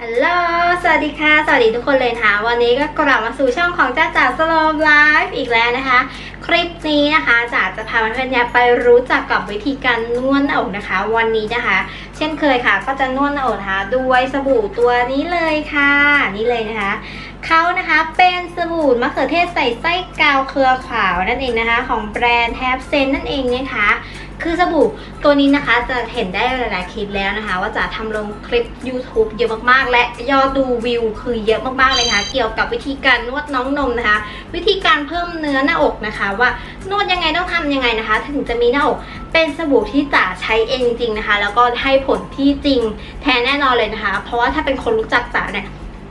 ฮัลโหล สวัสดีค่ะ สวัสดีทุกคนเลยนะคะวันนี้ก็กลับมาสู่ช่องของจ้าจ๋าสโลมไลฟ์อีกแล้วนะคะ คลิปนี้นะคะจ๋าจะพาเพื่อนๆไปรู้จักกับวิธีการนวดหน้าอกนะคะ วันนี้นะคะ เช่นเคยค่ะ ก็จะนวดหน้าอกนะคะด้วยสบู่ตัวนี้เลยค่ะ นี่เลยนะคะเขานะคะเป็นสบู่มะเขือเทศใส่ไส้กาวเครือขาวนั่นเองนะคะ ของแบรนด์แทบเซนนั่นเองนะคะคือสบู่ตัวนี้นะคะจะเห็นได้หลายๆคลิปแล้วนะคะ ว่าจะทำลงคลิป YouTube เยอะมากๆ และยอดดูวิวคือเยอะมากๆเลยนะคะ เกี่ยวกับวิธีการนวดน้องนมนะคะ วิธีการเพิ่มเนื้อหน้าอกนะคะ ว่านวดยังไงต้องทำยังไงนะคะ ถึงจะมีหน้าอกเป็นสบู่ที่จ๋าใช้เองจริงๆนะคะ แล้วก็ให้ผลที่จริงแทนแน่นอนเลยนะคะ เพราะว่าถ้าเป็นคนรู้จักจ๋าเนี่ย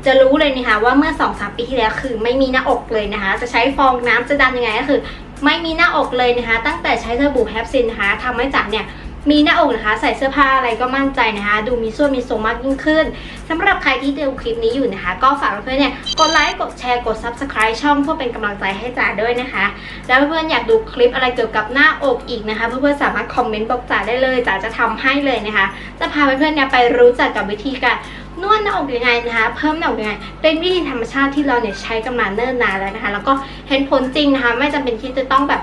จะรู้เลยนะคะว่าเมื่อ2อสปีที่แล้วคือไม่มีหน้าอกเลยนะคะ จะใช้ฟองน้ำจะดันยังไงก็คือ ไม่มีหน้าอกเลยนะคะ ตั้งแต่ใช้สบู่แฮปซินนะคะทำให้จ๋าเนี่ย มีหน้าอกนะคะ ใส่เสื้อผ้าอะไรก็มั่นใจนะคะ ดูมีส่วนมีทรงมากยิ่งขึ้นสำหรับใครที่ดูคลิปนี้อยู่นะคะ ก็ฝากเพื่อนๆเนี่ยกดไลค์กดแชร์กด subscribe ช่องเพื่อเป็นกำลังใจให้จ๋าด้วยนะคะ แล้วเพื่อนๆอยากดูคลิปอะไรเกี่ยวกับหน้าอกอีกนะคะ เพื่อนๆสามารถคอมเมนต์บอกจ๋าได้เลยจ๋าจะทำให้เลยนะคะ จะพาเพื่อนๆเนี่ยไปรู้จักกับวิธีการนวดหน้าอกยังไงนะคะ เพิ่มหน้าอกยังไง เป็นวิธีธรรมชาติที่เราเนี่ยใช้กันมาเนิ่นนานแล้วนะคะ แล้วก็เห็นผลจริงนะคะ ไม่จำเป็นที่จะต้องแบบ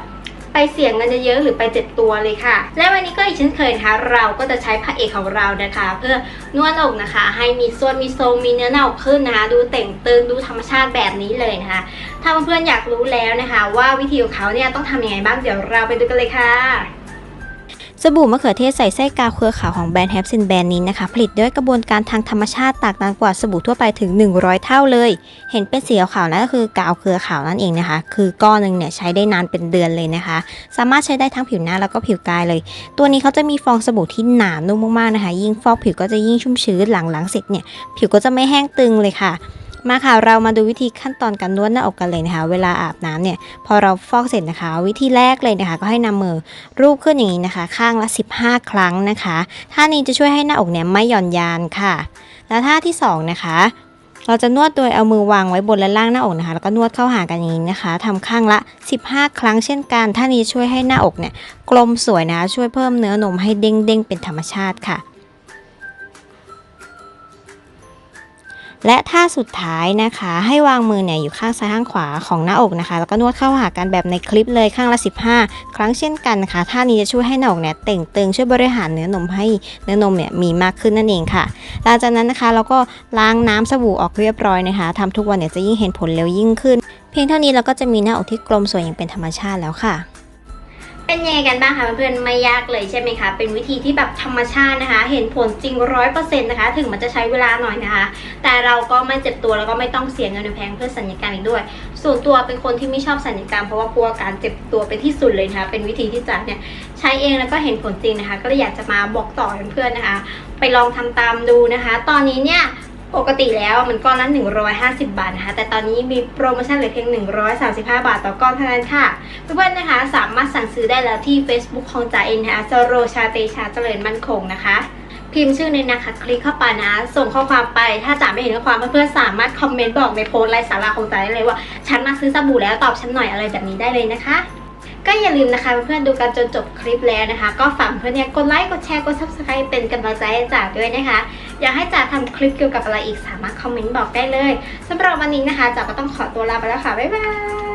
ไปเสี่ยงเงินเยอะๆหรือไปเจ็บตัวเลยค่ะ และวันนี้ก็อีกเช่นเคยนะคะเราก็จะใช้พระเอกของเรานะคะ เพื่อนวดอกนะคะ ให้มีส่วนมีทรงมีเนื้อหน้าขึ้นนะคะ ดูเต่งตึงดูธรรมชาติแบบนี้เลยนะคะ ถ้าเพื่อนๆอยากรู้แล้วนะคะ ว่าวิธีของเขาเนี่ยต้องทำยังไงบ้างเดี๋ยวเราไปดูกันเลยค่ะ สบู่มะเขือเทศใส่ไส้กาเครือขาวของแบรนด์แฮปซินแบรนด์นี้นะคะ ผลิตด้วยกระบวนการทางธรรมชาติแตกต่างกว่าสบู่ทั่วไปถึง 100 เท่าเลย เห็นเป็นสีขาวนั่นก็คือกาวเครือขาวนั่นเองนะคะ คือก้อนหนึ่งเนี่ยใช้ได้นานเป็นเดือนเลยนะคะ สามารถใช้ได้ทั้งผิวหน้าแล้วก็ผิวกายเลย ตัวนี้เขาจะมีฟองสบู่ที่หนานุ่มมากๆนะคะ ยิ่งฟอกผิวก็จะยิ่งชุ่มชื้นหลังล้างเสร็จเนี่ยผิวก็จะไม่แห้งตึงเลยค่ะ มาค่ะเรามาดูวิธีขั้นตอนการนวดหน้าอกกันเลยนะคะ เวลาอาบน้ำเนี่ยพอเราฟอกเสร็จนะคะ วิธีแรกเลยนะคะ ก็ให้นำมือรูปขึ้นอย่างนี้นะคะ ข้างละ 15 ครั้งนะคะท่านี้จะช่วยให้หน้าอกเนี่ยไม่หย่อนยานค่ะ แล้วท่าที่ 2 นะคะ เราจะนวดโดยเอามือวางไว้บนและล่างหน้าอกนะคะ แล้วก็นวดเข้าหากันอย่างนี้นะคะทำข้างละ 15 ครั้งเช่นกันท่านี้ช่วยให้หน้าอกเนี่ยกลมสวยนะคะช่วยเพิ่มเนื้อนมให้เด้งๆเป็นธรรมชาติค่ะ และท่าสุดท้ายนะคะ ให้วางมือเนี่ยอยู่ข้างซ้ายข้างขวาของหน้าอกนะคะ แล้วก็นวดเข้าหากันแบบในคลิปเลยข้างละ 15 ครั้งเช่นกันนะคะท่านี้จะช่วยให้หน้าอกเนี่ยเต่งตึงช่วยบริหารเนื้อนมให้เนื้อนมเนี่ยมีมากขึ้นนั่นเองค่ะ หลังจากนั้นนะคะเราก็ล้างน้ำสบู่ออกเรียบร้อยนะคะทำทุกวันเนี่ยจะยิ่งเห็นผลเร็วยิ่งขึ้น เพียงเท่านี้เราก็จะมีหน้าอกที่กลมสวยอย่างเป็นธรรมชาติแล้วค่ะ เป็นยังไงกันบ้างคะเพื่อนๆไม่ยากเลยใช่ไหมคะเป็นวิธีที่แบบธรรมชาตินะคะ เห็นผลจริงร้อยเปอร์เซ็นต์นะคะ ถึงมันจะใช้เวลาหน่อยนะคะ แต่เราก็ไม่เจ็บตัวแล้วก็ไม่ต้องเสียเงินแพงเพื่อสัญญกรรมอีกด้วย ส่วนตัวเป็นคนที่ไม่ชอบสัญญกรรมเพราะว่ากลัวการเจ็บตัวเป็นที่สุดเลยนะคะ เป็นวิธีที่จ๋าเนี่ยใช้เองแล้วก็เห็นผลจริงนะคะ ก็เลยอยากจะมาบอกต่อเพื่อนๆนะคะ ไปลองทำตามดูนะคะ ตอนนี้เนี่ย ปกติแล้วมันก้อนละ 150 บาทนะคะ แต่ตอนนี้มีโปรโมชั่นเหลือเพียง 135 บาทต่อก้อนเท่านั้นค่ะ เพื่อนๆนะคะ สามารถสั่งซื้อได้แล้วที่ Facebook ของจ่าเองนนะคะสโรชาเตชาเจริญมั่นคงนะคะ พิมพ์ชื่อในนะคะคลิกเข้าไปนะ ส่งข้อความไป ถ้าจ๋าไม่เห็นข้อความเพื่อนๆสามารถคอมเมนต์บอกในโพสต์ไร้สาระของจ๋าได้เลยว่า ฉันมาซื้อสบู่แล้วตอบฉันหน่อยอะไรแบบนี้ได้เลยนะคะ ก็อย่าลืมนะคะเพื่อนดูกันจนจบคลิปแล้วนะคะ ก็ฝากเพื่อนเนี่ยกดไลค์กดแชร์กด subscribe เป็นกำลังใจให้จ๋าด้วยนะคะ อยากให้จ๋าทำคลิปเกี่ยวกับอะไรอีกสามารถคอมเมนต์บอกได้เลยสำหรับวันนี้นะคะจ๋าก็ต้องขอตัวลาไปแล้วค่ะบ๊ายบาย